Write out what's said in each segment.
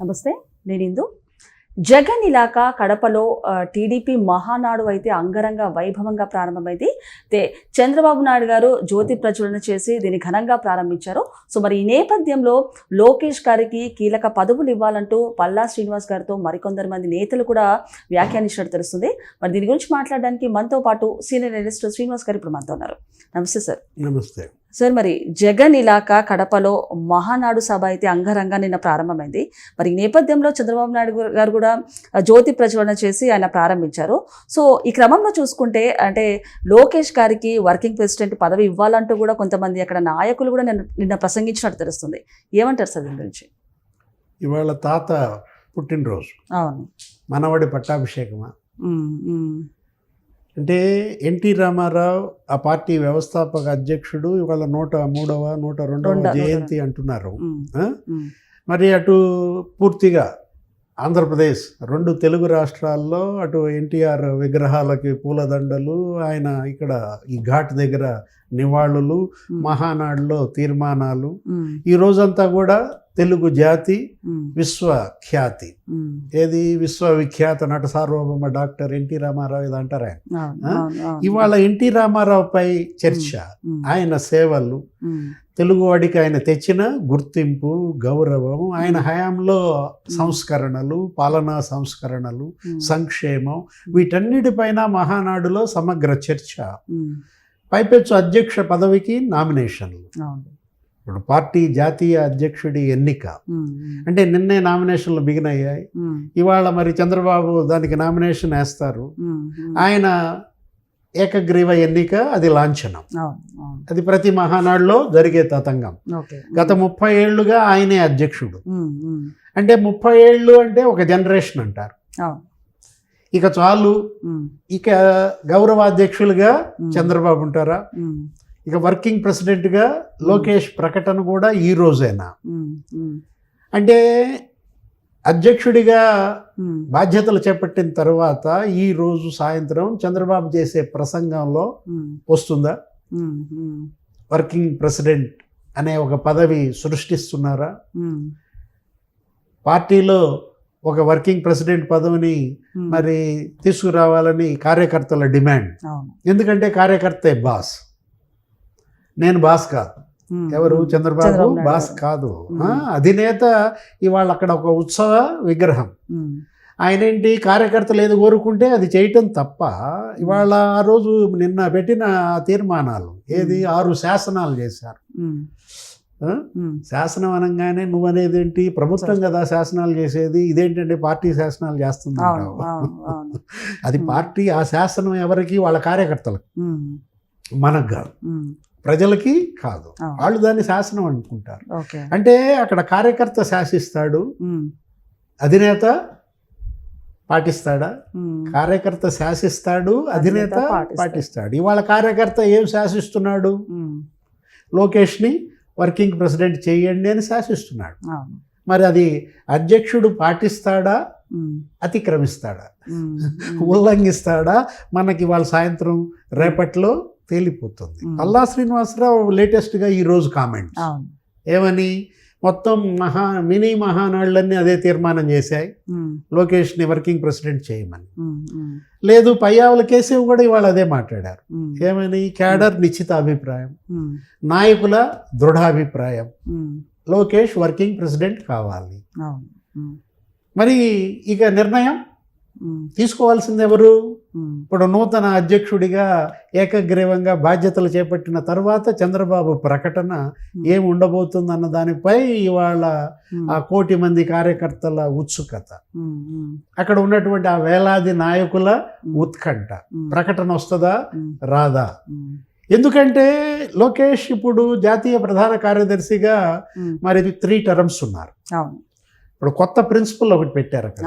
నమస్తే నేను ఇందు. జగన్ ఇలాక కడపలో టీడీపీ మహానాడు అయితే అంగరంగ వైభవంగా ప్రారంభమైంది. అయితే చంద్రబాబు నాయుడు గారు జ్యోతి ప్రజ్వలన చేసి దీన్ని ఘనంగా ప్రారంభించారు. సో మరి ఈ నేపథ్యంలో లోకేష్ గారికి కీలక పదవులు ఇవ్వాలంటూ పల్లా శ్రీనివాస్ గారితో మరికొందరు మంది నేతలు కూడా వ్యాఖ్యానించినట్టు తెలుస్తుంది. మరి దీని గురించి మాట్లాడడానికి మనతో పాటు సీనియర్ ఎడిస్టర్ శ్రీనివాస్ గారు ఇప్పుడు మనతో ఉన్నారు. నమస్తే సార్. నమస్తే. సార్ మరి జగన్ ఇలాకా కడపలో మహానాడు సభ అయితే అంగరంగా నిన్న ప్రారంభమైంది. మరి ఈ నేపథ్యంలో చంద్రబాబు నాయుడు గారు కూడా జ్యోతి ప్రజ్వలన చేసి ఆయన ప్రారంభించారు. సో ఈ క్రమంలో చూసుకుంటే అంటే లోకేష్ గారికి వర్కింగ్ ప్రెసిడెంట్ పదవి ఇవ్వాలంటూ కూడా కొంతమంది అక్కడ నాయకులు కూడా నిన్న నిన్న ప్రసంగించినట్టు తెలుస్తుంది. ఏమంటారు సార్ దీని గురించి? ఇవాళ తాత పుట్టినరోజు. అవును. మనవడి పట్టాభిషేకమా? అంటే ఎన్టీ రామారావు ఆ పార్టీ వ్యవస్థాపక అధ్యక్షుడు ఇవాళ నూట మూడవ నూట రెండవ జయంతి అంటున్నారు. మరి అటు పూర్తిగా ఆంధ్రప్రదేశ్ రెండు తెలుగు రాష్ట్రాల్లో అటు ఎన్టీఆర్ విగ్రహాలకి పూలదండలు ఆయన ఇక్కడ ఈ ఘాట్ దగ్గర నివాళులు మహానాడులో తీర్మానాలు. ఈ రోజంతా కూడా తెలుగు జాతి విశ్వఖ్యాతి. ఏది? విశ్వవిఖ్యాత నట సార్వభౌమ డాక్టర్ ఎన్టీ రామారావు ఇది అంటారా అవును, ఆ? అవును, అవును. ఇవాళ ఎన్టీ రామారావుపై చర్చ. ఆయన సేవలు. తెలుగువాడికి ఆయన తెచ్చిన గుర్తింపు గౌరవం ఆయన హయాంలో సంస్కరణలు పాలనా సంస్కరణలు సంక్షేమం వీటన్నిటిపైన మహానాడులో సమగ్ర చర్చ. పైపెచ్చు అధ్యక్ష పదవికి నామినేషన్లు. ఇప్పుడు పార్టీ జాతీయ అధ్యక్షుడి ఎన్నిక. అంటే నిన్నే నామినేషన్లు బిగిన్ అయ్యాయి. ఇవాళ మరి చంద్రబాబు దానికి నామినేషన్ వేస్తారు. ఆయన ఏకగ్రీవ ఎన్నిక అది లాంఛనం. అది ప్రతి మహానాడులో జరిగే తతంగం. గత ముప్పై ఏళ్ళుగా ఆయనే అధ్యక్షుడు. అంటే ముప్పై ఏళ్ళు అంటే ఒక జనరేషన్ అంటారు. ఇక చాలు. ఇక గౌరవాధ్యక్షులుగా ఉమ్. చంద్రబాబు ఉంటారా? ఇక వర్కింగ్ ప్రెసిడెంట్గా లోకేష్ ప్రకటన కూడా ఈ రోజేనా? అంటే అధ్యక్షుడిగా బాధ్యతలు చేపట్టిన తర్వాత ఈ రోజు సాయంత్రం చంద్రబాబు చేసే ప్రసంగంలో వస్తుందా? వర్కింగ్ ప్రెసిడెంట్ అనే ఒక పదవి సృష్టిస్తున్నారా? పార్టీలో ఒక వర్కింగ్ ప్రెసిడెంట్ పదవిని. మరి తీసుకురావాలని కార్యకర్తల డిమాండ్. ఎందుకంటే కార్యకర్తే బాస్. నేను బాస్ కాదు. ఎవరు. చంద్రబాబు బాస్. కాదు. అధినేత ఇవాళ అక్కడ ఒక ఉత్సవ విగ్రహం. ఆయన ఏంటి? కార్యకర్తలు ఏది కోరుకుంటే అది చేయటం తప్ప ఇవాళ ఆ రోజు నిన్న పెట్టిన తీర్మానాలు ఏది? ఆరు శాసనాలు చేశారు. శాసనం అనగానే నువ్వు అనేది ఏంటి ప్రభుత్వం కదా శాసనాలు చేసేది. ఇదేంటంటే పార్టీ శాసనాలు చేస్తుంది. అది. పార్టీ ఆ శాసనం ఎవరికి? వాళ్ళ కార్యకర్తలకు. మనకు కాదు. ప్రజలకి కాదు. వాళ్ళు దాన్ని శాసనం అనుకుంటారు. అంటే అక్కడ కార్యకర్త శాసిస్తాడు అధినేత పాటిస్తాడా? కార్యకర్త శాసిస్తాడు అధినేత పాటిస్తాడు. ఇవాళ కార్యకర్త ఏం శాసిస్తున్నాడు? లోకేష్ని వర్కింగ్ ప్రెసిడెంట్ చేయండి అని శాసిస్తున్నాడు. మరి అది అధ్యక్షుడు పాటిస్తాడా? అతిక్రమిస్తాడా. ఉల్లంఘిస్తాడా? మనకి వాళ్ళ సాయంత్రం రేపట్లో తేలిపోతుంది. అల్లా శ్రీనివాసరావు లేటెస్ట్గా ఈరోజు కామెంట్ అవును. ఏమని? మొత్తం మహా మినీ మహానాళ్ళన్నీ అదే తీర్మానం చేశాయి. లోకేష్ని వర్కింగ్ ప్రెసిడెంట్ చేయమని. లేదు పయ్యావుల కేశవ్ కూడా ఇవాళ అదే మాట్లాడారు. ఏమని? క్యాడర్ నిశ్చిత అభిప్రాయం. నాయకుల దృఢాభిప్రాయం. లోకేష్ వర్కింగ్ ప్రెసిడెంట్ కావాలి. మరి ఇక నిర్ణయం? తీసుకోవాల్సింది ఎవరు? ఇప్పుడు నూతన అధ్యక్షుడిగా ఏకగ్రీవంగా బాధ్యతలు చేపట్టిన తర్వాత చంద్రబాబు ప్రకటన ఏం ఉండబోతుందన్న దానిపై ఇవాళ ఆ కోటి మంది కార్యకర్తల ఉత్సుకత. అక్కడ ఉన్నటువంటి ఆ వేలాది నాయకుల ఉత్కంఠ. ప్రకటన వస్తుందా? రాదా? ఎందుకంటే లోకేష్ ఇప్పుడు జాతీయ ప్రధాన కార్యదర్శిగా మరి త్రీ టర్మ్స్ ఉన్నారు. ఇప్పుడు కొత్త ప్రిన్సిపల్ ఒకటి పెట్టారు అక్కడ.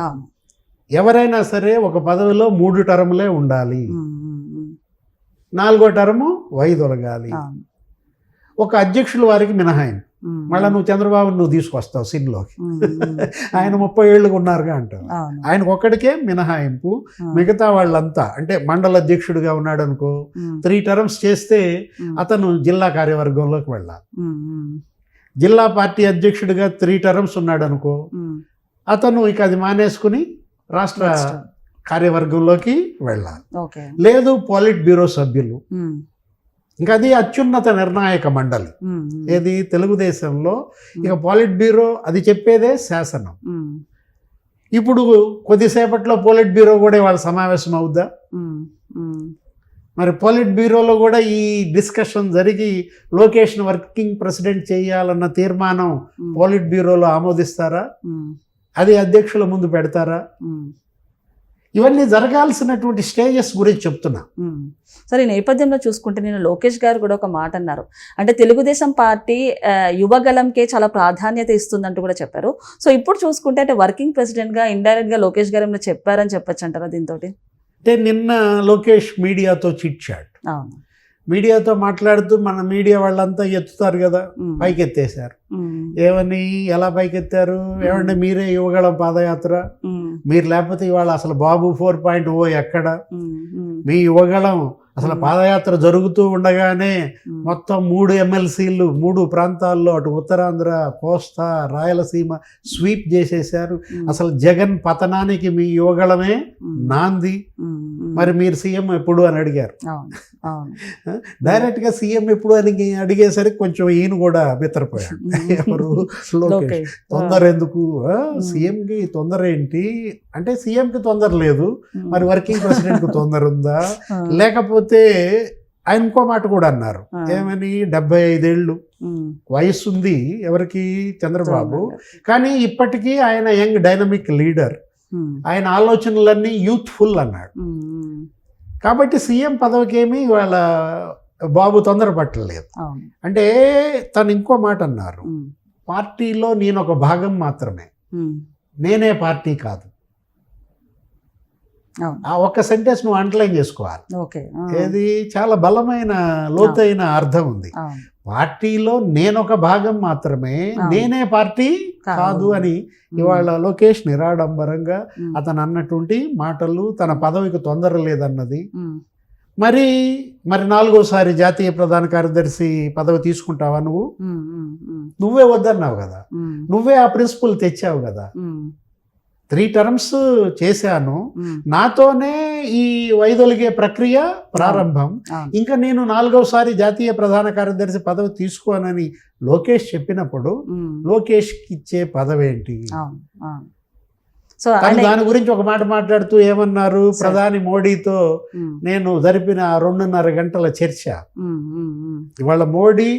ఎవరైనా సరే ఒక పదవిలో మూడు టర్ములే ఉండాలి. నాలుగో టర్ము వైదొలగాలి. ఒక అధ్యక్షుల వారికి మినహాయింపు. మళ్ళీ నువ్వు చంద్రబాబు నువ్వు తీసుకొస్తావు సిన్లోకి ఆయన ముప్పై ఏళ్ళుగా ఉన్నారుగా అంటారు. అవును. ఆయనకు ఒక్కడికే మినహాయింపు. మిగతా వాళ్ళంతా అంటే మండల అధ్యక్షుడిగా ఉన్నాడు అనుకో త్రీ టర్మ్స్ చేస్తే అతను జిల్లా కార్యవర్గంలోకి వెళ్ళాలి. జిల్లా పార్టీ అధ్యక్షుడిగా త్రీ టర్మ్స్ ఉన్నాడు అనుకో అతను ఇక అది మానేసుకుని రాష్ట్ర. కార్యవర్గంలోకి వెళ్ళాలి. లేదు పాలిట్ బ్యూరో సభ్యులు. ఇంకా అది అత్యున్నత నిర్ణాయక మండలి. ఏది? తెలుగుదేశంలో. ఇక పాలిట్ బ్యూరో అది చెప్పేదే శాసనం. ఇప్పుడు కొద్దిసేపట్లో పోలిట్ బ్యూరో కూడా వాళ్ళ సమావేశం అవుద్దా? మరి పోలిట్ బ్యూరోలో కూడా ఈ డిస్కషన్ జరిగి లోకేష్ను వర్కింగ్ ప్రెసిడెంట్ చేయాలన్న తీర్మానం పోలిట్ బ్యూరోలో ఆమోదిస్తారా? అది అధ్యక్షుల ముందు పెడతారా? ఇవన్నీ జరగాల్సినటువంటి స్టేజెస్ గురించి చెప్తున్నా. సరే ఈ నేపథ్యంలో చూసుకుంటే నేను లోకేష్ గారు కూడా ఒక మాట అన్నారు. అంటే తెలుగుదేశం పార్టీ యువగలంకే చాలా ప్రాధాన్యత ఇస్తుందంటూ కూడా చెప్పారు. సో ఇప్పుడు చూసుకుంటే అంటే వర్కింగ్ ప్రెసిడెంట్గా ఇండైరెక్ట్గా లోకేష్ గారు ఏమైనా చెప్పారని చెప్పొచ్చు అంటారా దీంతో అంటే నిన్న లోకేష్ మీడియాతో చిట్ చాట్. అవును. మీడియాతో మాట్లాడుతూ మన మీడియా వాళ్ళంతా ఎత్తుతారు కదా పైకెత్తేసారు ఉమ్, ఏమని ఎలా పైకెత్తారు? ఏమంటే మీరే యువగళం పాదయాత్ర? మీరు లేకపోతే ఇవాళ అసలు బాబు ఫోర్ పాయింట్ ఓ ఎక్కడ? మీ యువగళం అసలు. పాదయాత్ర జరుగుతూ ఉండగానే మొత్తం మూడు ఎమ్మెల్సీలు మూడు ప్రాంతాల్లో అటు ఉత్తరాంధ్ర కోస్తా రాయలసీమ స్వీప్ చేసేశారు. ఉమ్, అసలు జగన్ పతనానికి మీ యువగళమే నాంది. మరి మీరు సీఎం ఎప్పుడు అని అడిగారు. అవును అవును. డైరెక్ట్గా సీఎం ఎప్పుడు అని అడిగేసరికి కొంచెం ఈయన కూడా బిత్తరపోయాడు. ఎవరు? లోకేష్. తొందర ఎందుకు? సీఎం కి తొందర ఏంటి? అంటే సీఎం కి తొందర లేదు. మరి వర్కింగ్ ప్రెసిడెంట్కి తొందర ఉందా? లేకపోతే ఆయన ఇంకో మాట కూడా అన్నారు. ఏమని? డెబ్బై ఐదేళ్ళు. ఉమ్, వయసు ఉంది ఎవరికి చంద్రబాబు. కానీ ఇప్పటికీ ఆయన యంగ్ డైనమిక్ లీడర్. ఆయన ఆలోచనలన్నీ యూత్ఫుల్ అన్నాడు. ఉమ్, ఉమ్, కాబట్టి సీఎం పదవికి ఏమీ వాళ్ళ బాబు తొందర పట్టలేదు అవును. అంటే తను ఇంకో మాట అన్నారు. పార్టీలో నేను ఒక భాగం మాత్రమే. నేనే పార్టీ కాదు. ఆ ఒక్క సెంటెన్స్ నువ్వు అండర్లైన్ చేసుకోవాలి. ఏది? చాలా బలమైన లోతైన అర్థం ఉంది. పార్టీలో నేనొక భాగం మాత్రమే. నేనే పార్టీ కాదు. అని ఇవాళ లోకేష్ నిరాడంబరంగా అతను అన్నటువంటి మాటలు తన పదవికి తొందర లేదన్నది. మరి మరి నాలుగోసారి జాతీయ ప్రధాన కార్యదర్శి పదవి తీసుకుంటావా నువ్వు? నువ్వే వద్దన్నావు కదా. నువ్వే ఆ ప్రిన్సిపల్ తెచ్చావు కదా. త్రీ టర్మ్స్ చేశాను. నాతోనే ఈ వైదొలిగే ప్రక్రియ ప్రారంభం. ఇంకా నేను నాలుగవసారి జాతీయ ప్రధాన కార్యదర్శి పదవి తీసుకోనని లోకేష్ చెప్పినప్పుడు ఉమ్, లోకేష్కి ఇచ్చే పదవి ఏంటి సో దాని గురించి ఒక మాట మాట్లాడుతూ ఏమన్నారు. ప్రధాని మోడీతో నేను జరిపిన రెండున్నర గంటల చర్చ. ఇవాళ మోడీ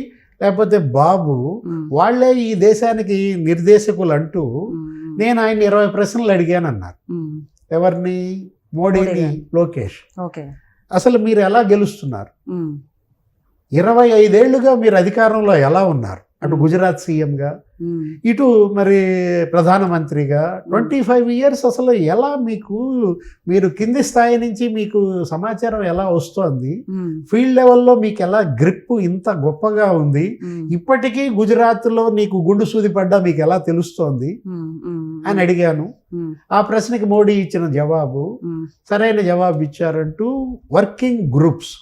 లేకపోతే బాబు వాళ్ళే ఈ దేశానికి నిర్దేశకులు అంటూ నేను ఆయన ఇరవై ప్రశ్నలు అడిగాను అన్నారు ఎవరిని? మోడీని మోడీ లోకేష్. ఓకే. అసలు మీరు ఎలా గెలుస్తున్నారు? ఇరవై ఐదేళ్ళుగా మీరు అధికారంలో ఎలా ఉన్నారు? అటు. గుజరాత్ సీఎంగా ఇటు మరి ప్రధానమంత్రిగా ట్వంటీ ఫైవ్ ఇయర్స్ అసలు ఎలా మీకు మీరు కింది స్థాయి నుంచి మీకు సమాచారం ఎలా వస్తోంది? ఫీల్డ్ లెవెల్లో మీకు ఎలా గ్రిప్ ఇంత గొప్పగా ఉంది? ఇప్పటికీ గుజరాత్లో నీకు గుండు సూది పడ్డా మీకు ఎలా తెలుస్తోంది? అని అడిగాను. ఆ ప్రశ్నకి మోడీ ఇచ్చిన జవాబు సరైన జవాబు ఇచ్చారంటూ వర్కింగ్ గ్రూప్స్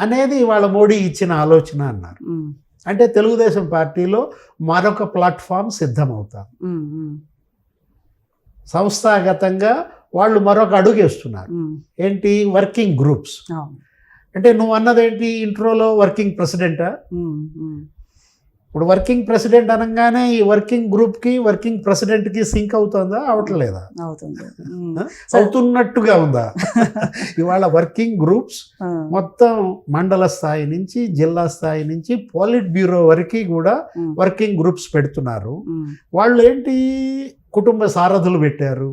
అనేది వాళ్ళ మోడీ ఇచ్చిన ఆలోచన అన్నారు. అంటే తెలుగుదేశం పార్టీలో మరొక ప్లాట్ఫామ్ సిద్ధమవుతాం. సంస్థాగతంగా వాళ్ళు మరొక అడుగు వేస్తున్నారు. ఉమ్, ఏంటి? Working groups. అంటే నువ్వు అన్నదేంటి ఇంట్రోలో వర్కింగ్ ప్రెసిడెంటా? ఇప్పుడు వర్కింగ్ ప్రెసిడెంట్ అనగానే ఈ వర్కింగ్ గ్రూప్కి వర్కింగ్ ప్రెసిడెంట్కి సింక్ అవుతుందా అవట్లేదా? అవుతుంది. సరే. అవుతున్నట్టుగా ఉందా? ఇవాళ వర్కింగ్ గ్రూప్స్ మొత్తం మండల స్థాయి నుంచి జిల్లా స్థాయి నుంచి పాలిట్ బ్యూరో వరకు కూడా వర్కింగ్ గ్రూప్స్ పెడుతున్నారు. వాళ్ళు ఏంటి కుటుంబ సారథులు పెట్టారు.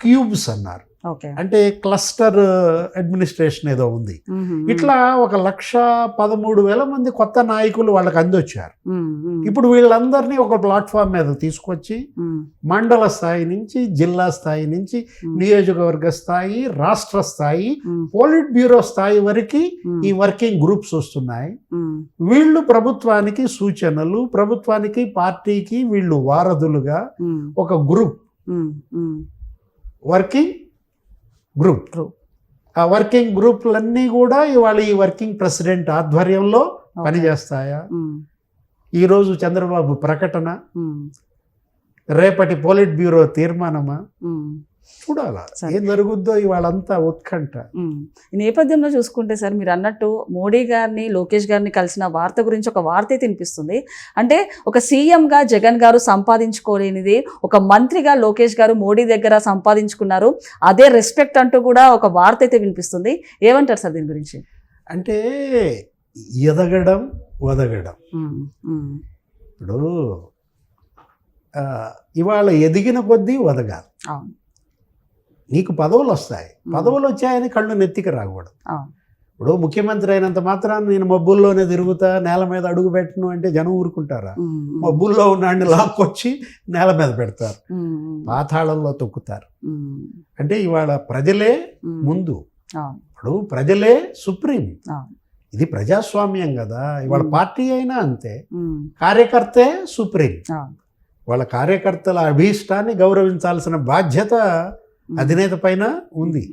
క్యూబ్స్ అన్నారు. అంటే క్లస్టర్ అడ్మినిస్ట్రేషన్ ఏదో ఉంది. ఇట్లా ఒక లక్ష పదమూడు వేల మంది కొత్త నాయకులు వాళ్ళకి అందొచ్చారు. ఇప్పుడు వీళ్ళందరినీ ఒక ప్లాట్ఫామ్ మీద తీసుకొచ్చి మండల స్థాయి నుంచి జిల్లా స్థాయి నుంచి నియోజకవర్గ స్థాయి రాష్ట్ర స్థాయి పోలిట్ బ్యూరో స్థాయి వరకు ఈ వర్కింగ్ గ్రూప్స్ వస్తున్నాయి. వీళ్ళు ప్రభుత్వానికి సూచనలు ప్రభుత్వానికి పార్టీకి వీళ్ళు వారధులుగా ఒక గ్రూప్ వర్కింగ్ గ్రూప్. ఆ వర్కింగ్ గ్రూపులన్నీ కూడా ఇవాళ ఈ వర్కింగ్ ప్రెసిడెంట్ ఆధ్వర్యంలో. పనిచేస్తాయా ఉమ్, ఈరోజు చంద్రబాబు ప్రకటన ఉమ్, రేపటి పోలిట్ బ్యూరో తీర్మానమా ఉమ్. చూడాలా సరే. ఏం జరుగుద్దో ఇవాళంతా ఉత్కంఠ. ఈ నేపథ్యంలో చూసుకుంటే సార్ మీరు అన్నట్టు మోడీ గారిని లోకేష్ గారిని కలిసిన వార్త గురించి ఒక వార్త అయితే వినిపిస్తుంది అంటే ఒక సీఎంగా జగన్ గారు సంపాదించుకోలేనిది ఒక మంత్రిగా లోకేష్ గారు మోడీ దగ్గర సంపాదించుకున్నారు అదే రెస్పెక్ట్ అంటూ కూడా ఒక వార్త అయితే వినిపిస్తుంది. ఏమంటారు సార్ దీని గురించి? అంటే ఎదగడం వదగడం. ఇప్పుడు ఇవాళ ఎదిగిన కొద్దీ వదగాలి నీకు పదవులు వస్తాయి పదవులు వచ్చాయని కళ్ళు నెత్తికి రాకూడదు ఇప్పుడు ముఖ్యమంత్రి అయినంత మాత్రాన్ని నేను మబ్బుల్లోనే తిరుగుతా నేల మీద అడుగు పెట్టను అంటే జనం ఊరుకుంటారా. మబ్బుల్లో ఉన్నాడిని లాక్కొచ్చి నేల మీద పెడతారు. పాతాళంలో తొక్కుతారు. అంటే ఇవాళ ప్రజలే. ముందు ఇప్పుడు ప్రజలే సుప్రీం ఇది ప్రజాస్వామ్యం కదా ఇవాళ. పార్టీ అయినా అంతే. కార్యకర్తే సుప్రీం వాళ్ళ కార్యకర్తల అభీష్టాన్ని గౌరవించాల్సిన బాధ్యత. అధినేత పైన ఉంది.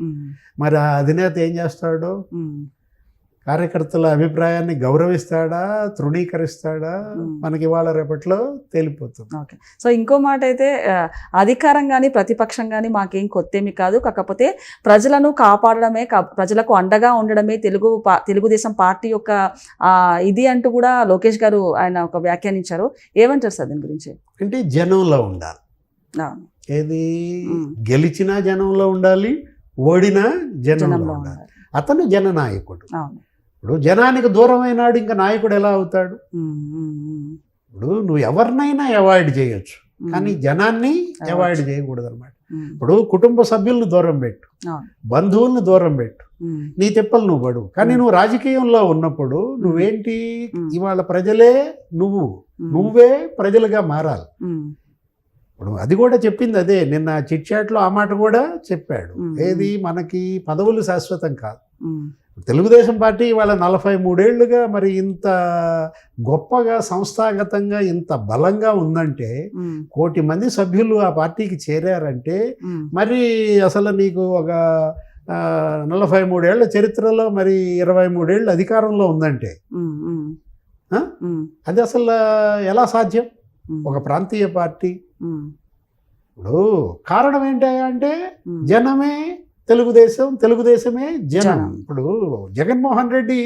మరి ఆ అధినేత ఏం చేస్తాడు. కార్యకర్తల అభిప్రాయాన్ని గౌరవిస్తాడా? తృణీకరిస్తాడా. మనకి ఇవాళ రేపట్లో తేలిపోతుంది. ఓకే. సో ఇంకో మాట అయితే అధికారం కానీ ప్రతిపక్షం కానీ మాకేం కొత్తేమి కాదు. కాకపోతే ప్రజలను కాపాడడమే కా- ప్రజలకు అండగా ఉండడమే తెలుగు తెలుగుదేశం పార్టీ యొక్క ఇది అంటూ కూడా లోకేష్ గారు ఆయన ఒక వ్యాఖ్యానించారు. ఏమంటారు సార్ దీని గురించి? అంటే జనంలో ఉండాలి. ఏది. గెలిచినా జనంలో ఉండాలి ఓడినా జనంలో ఉండాలి. అతను జననాయకుడు అవును. ఇప్పుడు జనానికి దూరమైనాడు ఇంకా నాయకుడు ఎలా అవుతాడు? ఇప్పుడు నువ్వు ఎవరినైనా అవాయిడ్ చేయొచ్చు. కానీ జనాన్ని అవాయిడ్ చేయకూడదు అనమాట ఇప్పుడు కుటుంబ సభ్యులను దూరం పెట్టు. బంధువులను దూరం పెట్టు. నీ తెప్పలు నువ్వు పడు. కానీ. నువ్వు రాజకీయంలో ఉన్నప్పుడు నువ్వేంటి. ఇవాళ ప్రజలే నువ్వు. నువ్వే ప్రజలుగా మారాలి. ఇప్పుడు అది కూడా చెప్పింది అదే. నిన్న చిట్ చాట్లో ఆ మాట కూడా చెప్పాడు. ఏది? మనకి పదవులు శాశ్వతం కాదు. తెలుగుదేశం పార్టీ ఇవాళ నలభై మూడేళ్ళుగా మరి ఇంత గొప్పగా సంస్థాగతంగా ఇంత బలంగా ఉందంటే కోటి మంది సభ్యులు ఆ పార్టీకి చేరారంటే మరి అసలు నీకు ఒక నలభై మూడేళ్ళ చరిత్రలో మరి ఇరవై మూడేళ్ళు అధికారంలో ఉందంటే. అది అసలు ఎలా సాధ్యం? ఒక ప్రాంతీయ పార్టీ. ఇప్పుడు కారణం ఏంటి అంటే ఉమ్, జనమే తెలుగుదేశం తెలుగుదేశమే జనం. ఇప్పుడు జగన్మోహన్ రెడ్డి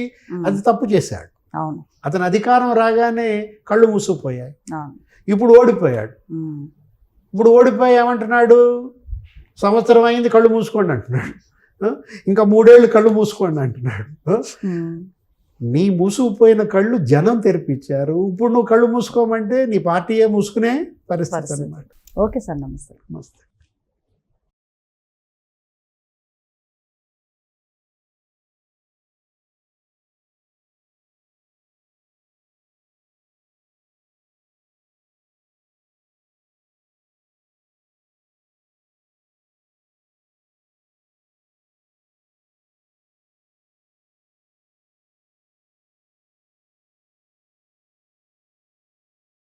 అది తప్పు చేశాడు. అవును. అతని అధికారం రాగానే కళ్ళు మూసుకుపోయాయి. ఇప్పుడు ఓడిపోయాడు. ఇప్పుడు ఓడిపోయి ఏమంటున్నాడు సంవత్సరం అయింది కళ్ళు మూసుకోండి అంటున్నాడు? ఇంకా మూడేళ్ళు కళ్ళు మూసుకోండి అంటున్నాడు. నీ మూసుకుపోయిన కళ్ళు జనం తెరిపించారు. ఇప్పుడు నువ్వు కళ్ళు మూసుకోమంటే నీ పార్టీయే మూసుకునే పరిస్థితి. అనమాట ఓకే సార్ నమస్తే. నమస్తే.